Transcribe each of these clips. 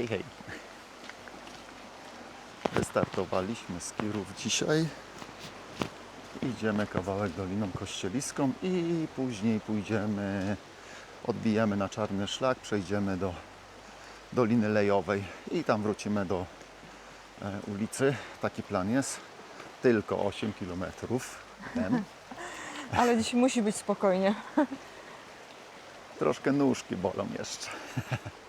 Hej, hej. Wystartowaliśmy z Kirów dzisiaj. Idziemy kawałek Doliną Kościeliską i później pójdziemy, odbijemy na Czarny Szlak, przejdziemy do Doliny Lejowej i tam wrócimy do e, ulicy. Taki plan jest. Tylko 8 km. Ale dziś musi być spokojnie. Troszkę nóżki bolą jeszcze.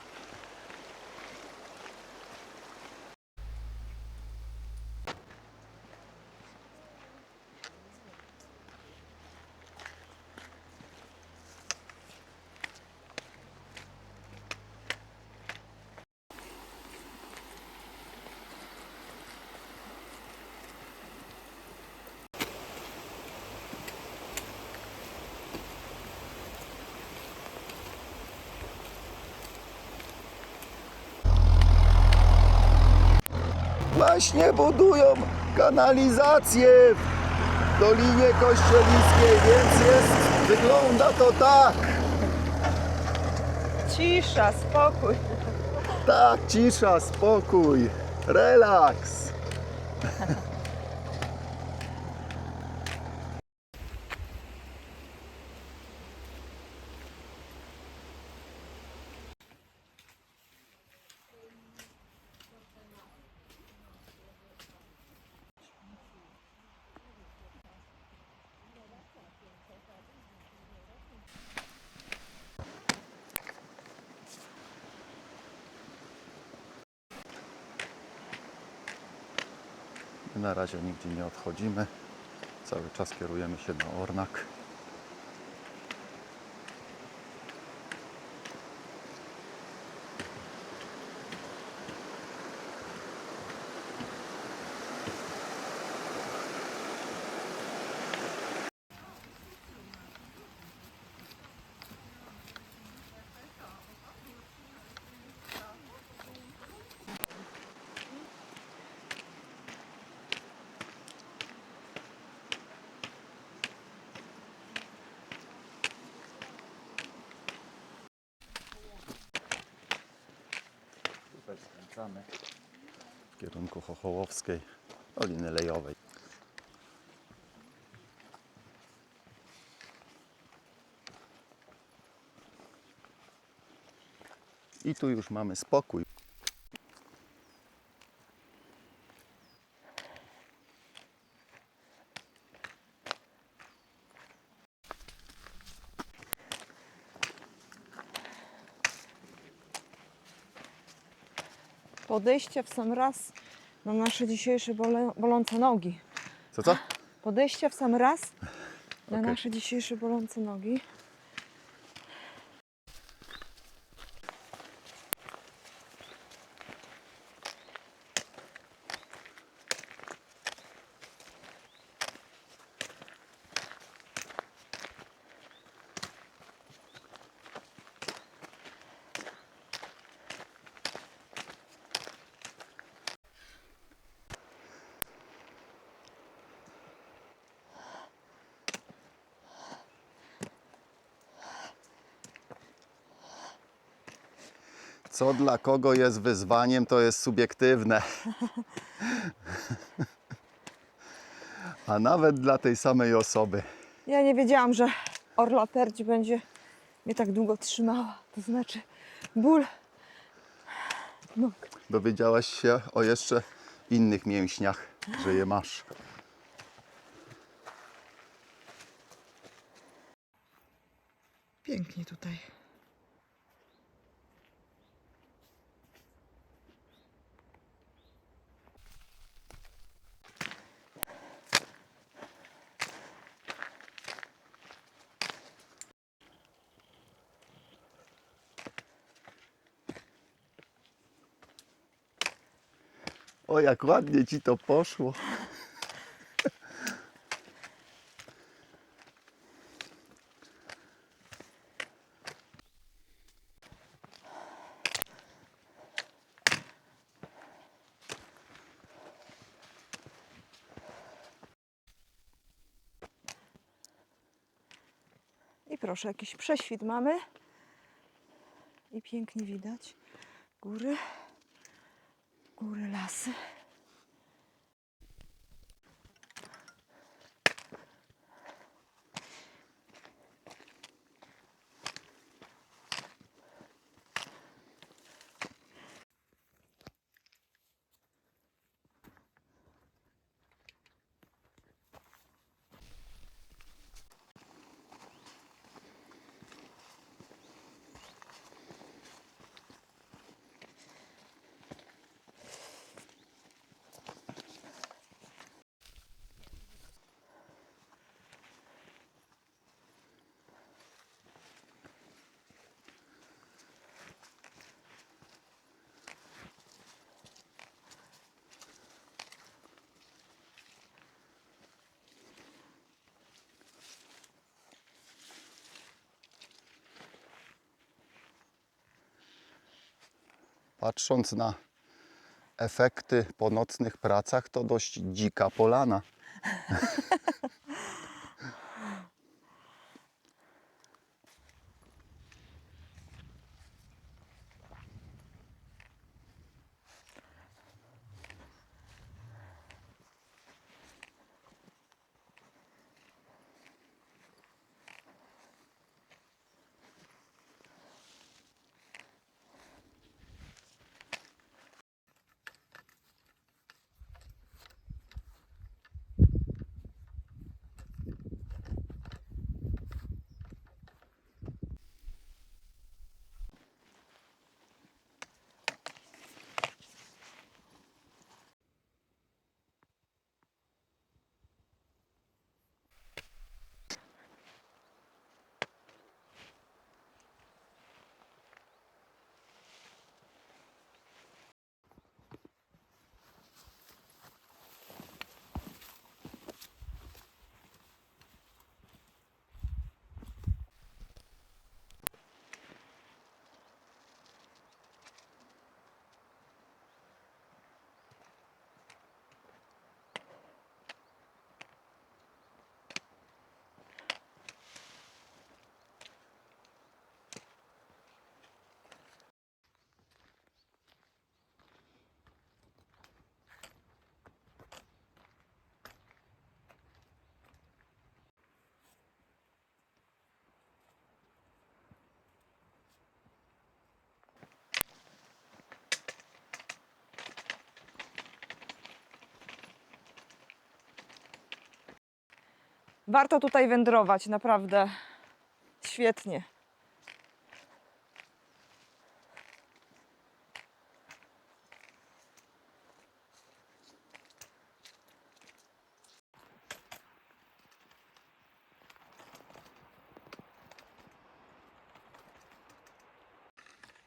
Właśnie budują kanalizację w Dolinie Kościeliskiej, więc jest, wygląda to tak. Cisza, spokój. Tak, cisza, spokój, relaks. Na razie nigdzie nie odchodzimy. Cały czas kierujemy się na Ornak. W kierunku Chochołowskiej, Doliny Lejowej. I tu już mamy spokój. Podejście w sam raz na nasze dzisiejsze bole, bolące nogi. Co co? Podejście w sam raz na Okej. nasze dzisiejsze bolące nogi. Co dla kogo jest wyzwaniem, to jest subiektywne. A nawet dla tej samej osoby. Ja nie wiedziałam, że orla perdź będzie mnie tak długo trzymała. To znaczy ból nóg. Dowiedziałaś się o jeszcze innych mięśniach, że je masz. Pięknie tutaj. O, jak ładnie ci to poszło. I proszę, jakiś prześwit mamy. I pięknie widać góry. Góry, lasy. Patrząc na efekty po nocnych pracach, to dość dzika polana. Warto tutaj wędrować, naprawdę. Świetnie.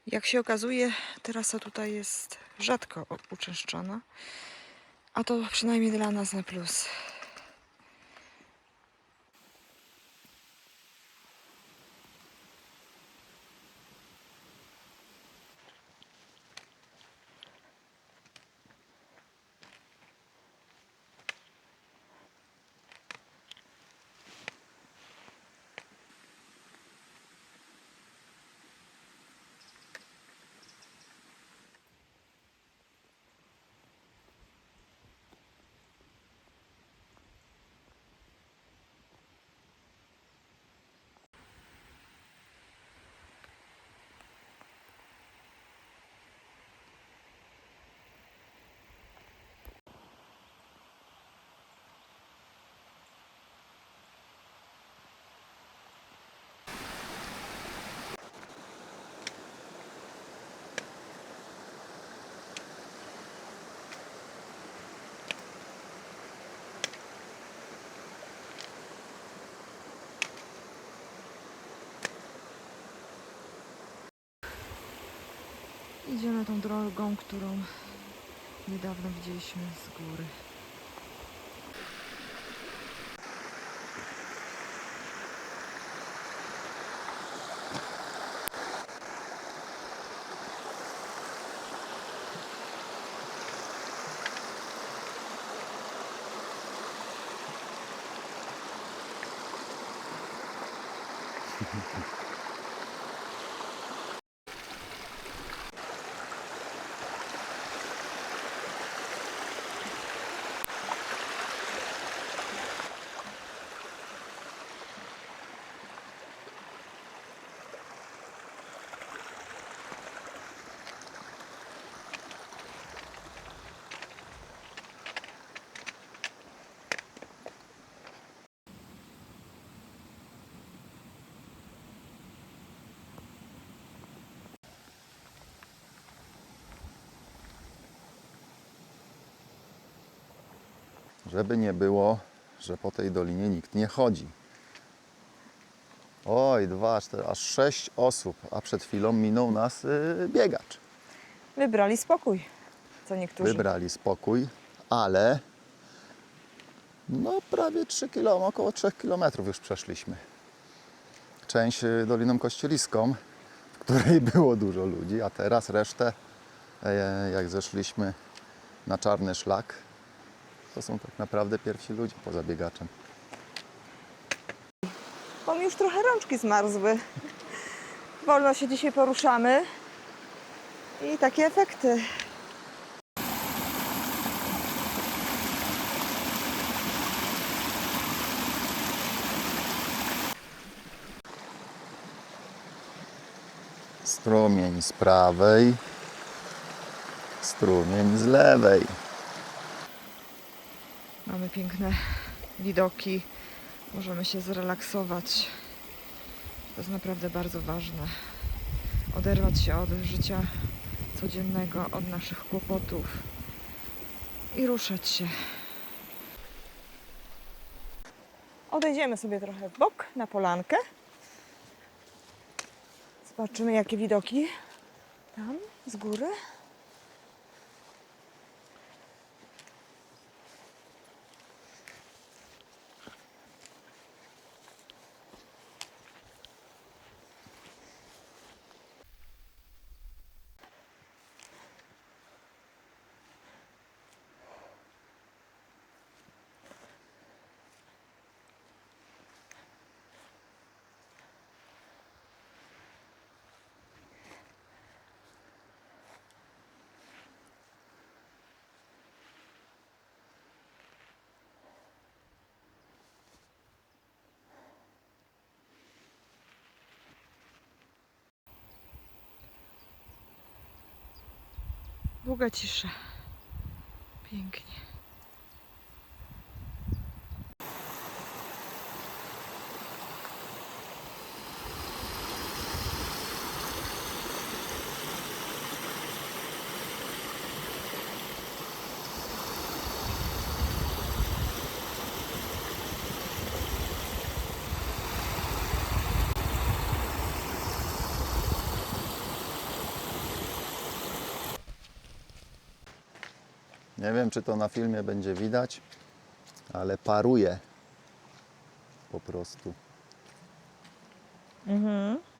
Jak się okazuje, terasa tutaj jest rzadko uczęszczana, a to przynajmniej dla nas na plus. idziemy tą drogą, którą niedawno widzieliśmy z góry. Thank żeby nie było, że po tej dolinie nikt nie chodzi. Oj, dwa, cztery, aż sześć osób, a przed chwilą minął nas y, biegacz. Wybrali spokój, co niektórzy. Wybrali spokój, ale no prawie 3 km, około 3 km już przeszliśmy. Część y, Doliną Kościeliską, w której było dużo ludzi, a teraz resztę, e, jak zeszliśmy na czarny szlak, to są tak naprawdę pierwsi ludzie poza biegaczem. Bo mi już trochę rączki zmarzły. Wolno się dzisiaj poruszamy. I takie efekty. Strumień z prawej, strumień z lewej. Mamy piękne widoki. Możemy się zrelaksować. To jest naprawdę bardzo ważne. Oderwać się od życia codziennego, od naszych kłopotów i ruszać się. Odejdziemy sobie trochę w bok na polankę. Zobaczymy, jakie widoki tam z góry. Długa cisza. Pięknie. Nie wiem, czy to na filmie będzie widać, ale paruje po prostu. Mhm.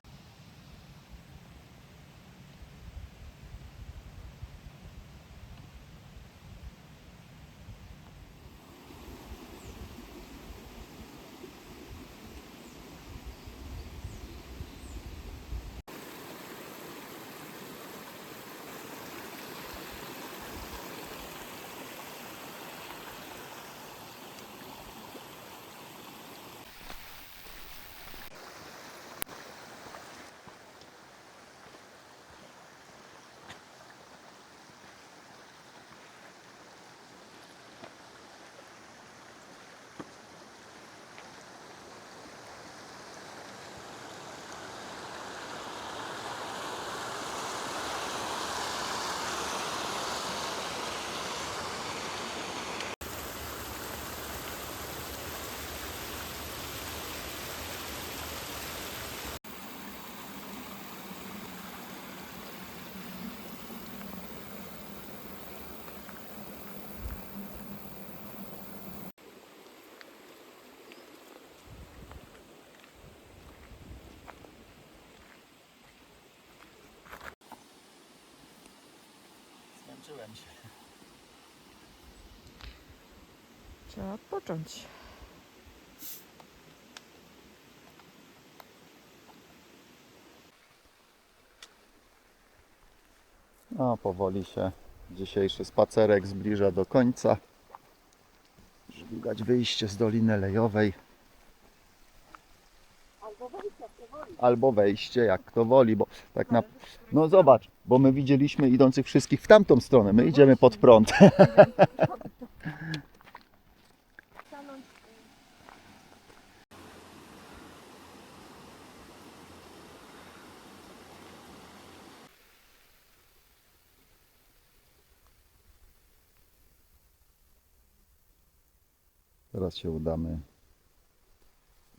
Zmęczyłem się. Trzeba odpocząć. A powoli się dzisiejszy spacerek zbliża do końca. Widać wyjście z Doliny Lejowej. Albo wejście, jak kto woli, bo tak na... No zobacz, bo my widzieliśmy idących wszystkich w tamtą stronę, my idziemy pod prąd. Teraz się udamy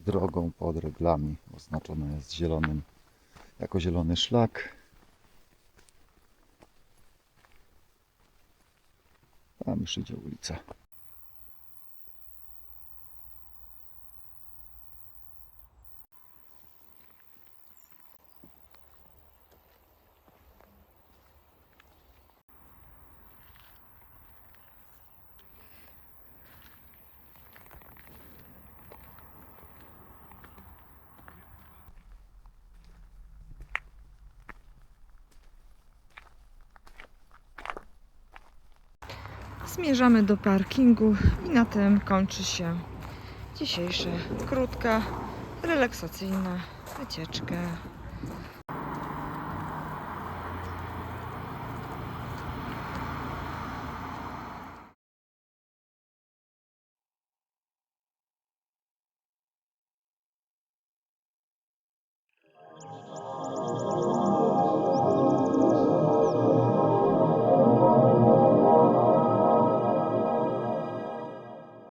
drogą pod reglami. Oznaczona jest zielonym jako zielony szlak. Tam już idzie ulica. Zmierzamy do parkingu i na tym kończy się dzisiejsza krótka, relaksacyjna wycieczka.